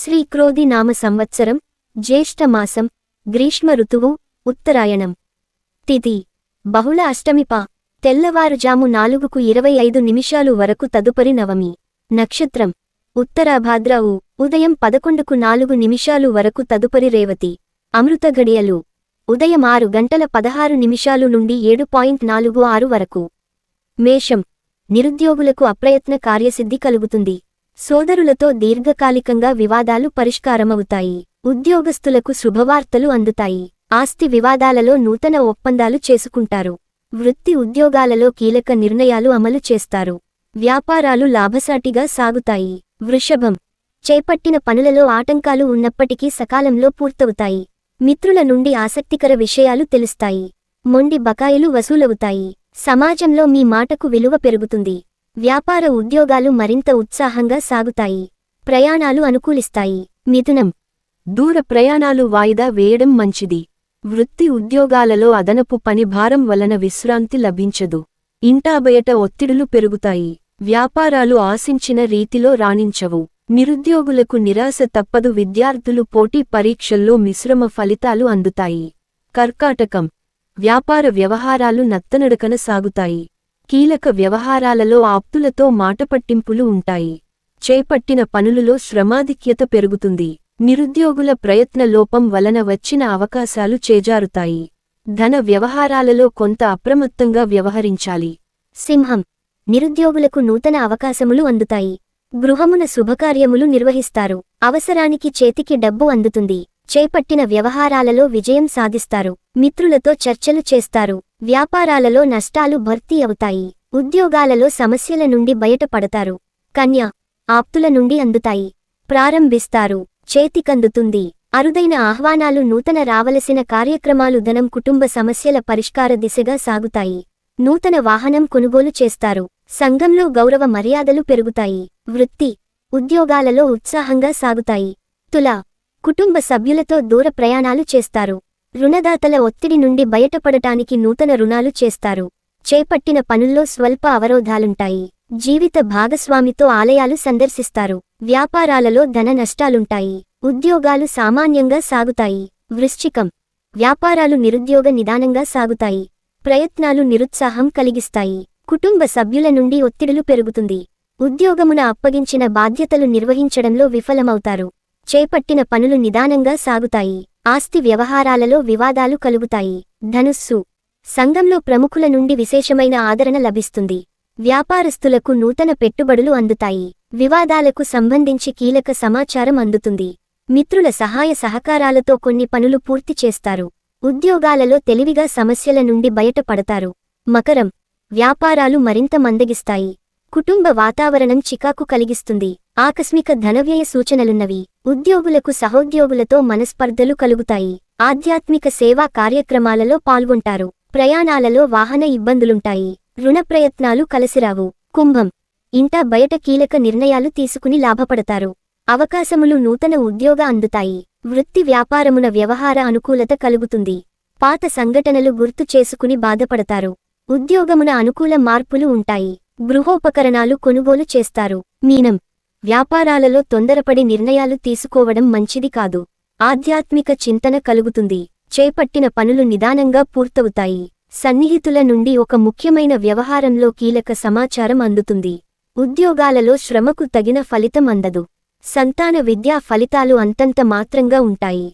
శ్రీక్రోధి నామ సంవత్సరం జ్యేష్ఠమాసం గ్రీష్మ ఋతువు ఉత్తరాయణం. తిథి. బహుళ అష్టమిప తెల్లవారుజాము నాలుగుకు ఇరవై ఐదు నిమిషాలు వరకు తదుపరి నవమి. నక్షత్రం. ఉత్తరాభాద్ర ఉ. ఉదయం పదకొండుకు నాలుగు నిమిషాలు వరకు తదుపరి రేవతి. అమృత గడియలు ఉదయం ఆరు గంటల పదహారు నిమిషాలు నుండి ఏడు పాయింట్ నాలుగు ఆరు వరకు. మేషం. నిరుద్యోగులకు అప్రయత్న కార్యసిద్ధి కలుగుతుంది. సోదరులతో దీర్ఘకాలికంగా వివాదాలు పరిష్కారమవుతాయి. ఉద్యోగస్తులకు శుభవార్తలు అందుతాయి. ఆస్తి వివాదాలలో నూతన ఒప్పందాలు చేసుకుంటారు. వృత్తి ఉద్యోగాలలో కీలక నిర్ణయాలు అమలు చేస్తారు. వ్యాపారాలు లాభసాటిగా సాగుతాయి. వృషభం. చేపట్టిన పనులలో ఆటంకాలు ఉన్నప్పటికీ సకాలంలో పూర్తవుతాయి. మిత్రుల నుండి ఆసక్తికర విషయాలు తెలుస్తాయి. మొండి బకాయిలు వసూలవుతాయి. సమాజంలో మీ మాటకు విలువ పెరుగుతుంది. వ్యాపార ఉద్యోగాలు మరింత ఉత్సాహంగా సాగుతాయి. ప్రయాణాలు అనుకూలిస్తాయి. మిథునం. దూర ప్రయాణాలు వాయిదా వేయడం మంచిది. వృత్తి ఉద్యోగాలలో అదనపు పని భారం వలన విశ్రాంతి లభించదు. ఇంటా బయట ఒత్తిడులు పెరుగుతాయి. వ్యాపారాలు ఆశించిన రీతిలో రాణించవు. నిరుద్యోగులకు నిరాశ తప్పదు. విద్యార్థులు పోటీ పరీక్షల్లో మిశ్రమ ఫలితాలు అందుతాయి. కర్కాటకం. వ్యాపార వ్యవహారాలు నత్తనడకన సాగుతాయి. కీలక వ్యవహారాలలో ఆప్తులతో మాటపట్టింపులు ఉంటాయి. చేపట్టిన పనులలో శ్రమాధిక్యత పెరుగుతుంది. నిరుద్యోగుల ప్రయత్న లోపం వలన వచ్చిన అవకాశాలు చేజారుతాయి. ధన వ్యవహారాలలో కొంత అప్రమత్తంగా వ్యవహరించాలి. సింహం. నిరుద్యోగులకు నూతన అవకాశములు అందుతాయి. గృహమున శుభకార్యములు నిర్వహిస్తారు. అవసరానికి చేతికి డబ్బు అందుతుంది. చేపట్టిన వ్యవహారాలలో విజయం సాధిస్తారు. మిత్రులతో చర్చలు చేస్తారు. వ్యాపారాలలో నష్టాలు భర్తీ అవుతాయి. ఉద్యోగాలలో సమస్యల నుండి బయటపడతారు. కన్య ఆప్తుల నుండి అందుతాయి. ప్రారంభిస్తారు. చేతికందుతుంది. అరుదైన ఆహ్వానాలు నూతన రావలసిన కార్యక్రమాలు ధనం కుటుంబ సమస్యల పరిష్కార దిశగా సాగుతాయి. నూతన వాహనం కొనుగోలు చేస్తారు. సంఘంలో గౌరవ మర్యాదలు పెరుగుతాయి. వృత్తి ఉద్యోగాలలో ఉత్సాహంగా సాగుతాయి. తుల కుటుంబ సభ్యులతో దూర ప్రయాణాలు చేస్తారు. రుణదాతల ఒత్తిడి నుండి బయటపడటానికి నూతన రుణాలు చేస్తారు. చేపట్టిన పనుల్లో స్వల్ప అవరోధాలుంటాయి. జీవిత భాగస్వామితో ఆలయాలు సందర్శిస్తారు. వ్యాపారాలలో ధన నష్టాలుంటాయి. ఉద్యోగాలు సామాన్యంగా సాగుతాయి. వృశ్చికం. వ్యాపారాలు నిరుద్యోగ నిదానంగా సాగుతాయి. ప్రయత్నాలు నిరుత్సాహం కలిగిస్తాయి. కుటుంబ సభ్యుల నుండి ఒత్తిడులు పెరుగుతుంది. ఉద్యోగమున అప్పగించిన బాధ్యతలు నిర్వహించడంలో విఫలమవుతారు. చేపట్టిన పనులు నిదానంగా సాగుతాయి. ఆస్తి వ్యవహారాలలో వివాదాలు కలుగుతాయి. ధనుస్సు. సంఘంలో ప్రముఖుల నుండి విశేషమైన ఆదరణ లభిస్తుంది. వ్యాపారస్తులకు నూతన పెట్టుబడులు అందుతాయి. వివాదాలకు సంబంధించి కీలక సమాచారం అందుతుంది. మిత్రుల సహాయ సహకారాలతో కొన్ని పనులు పూర్తి చేస్తారు. ఉద్యోగాలలో తెలివిగా సమస్యల నుండి బయటపడతారు. మకరం. వ్యాపారాలు మరింత మందగిస్తాయి. కుటుంబ వాతావరణం చికాకు కలిగిస్తుంది. ఆకస్మిక ధనవ్యయ సూచనలున్నవి. ఉద్యోగులకు సహోద్యోగులతో మనస్పర్ధలు కలుగుతాయి. ఆధ్యాత్మిక సేవా కార్యక్రమాలలో పాల్గొంటారు. ప్రయాణాలలో వాహన ఇబ్బందులుంటాయి. రుణ ప్రయత్నాలు కలసిరావు. కుంభం. ఇంటా బయట కీలక నిర్ణయాలు తీసుకుని లాభపడతారు. అవకాశములు నూతన ఉద్యోగ అందుతాయి. వృత్తి వ్యాపారమున వ్యవహార అనుకూలత కలుగుతుంది. పాత సంఘటనలు గుర్తు చేసుకుని బాధపడతారు. ఉద్యోగమున అనుకూల మార్పులు ఉంటాయి. గృహోపకరణాలు కొనుగోలు చేస్తారు. మీనం. వ్యాపారాలలో తొందరపడి నిర్ణయాలు తీసుకోవడం మంచిది కాదు. ఆధ్యాత్మిక చింతన కలుగుతుంది. చేపట్టిన పనులు నిదానంగా పూర్తవుతాయి. సన్నిహితుల నుండి ఒక ముఖ్యమైన వ్యవహారంలో కీలక సమాచారం అందుతుంది. ఉద్యోగాలలో శ్రమకు తగిన ఫలితం అందదు. సంతాన విద్యా ఫలితాలు అంతంత మాత్రంగా ఉంటాయి.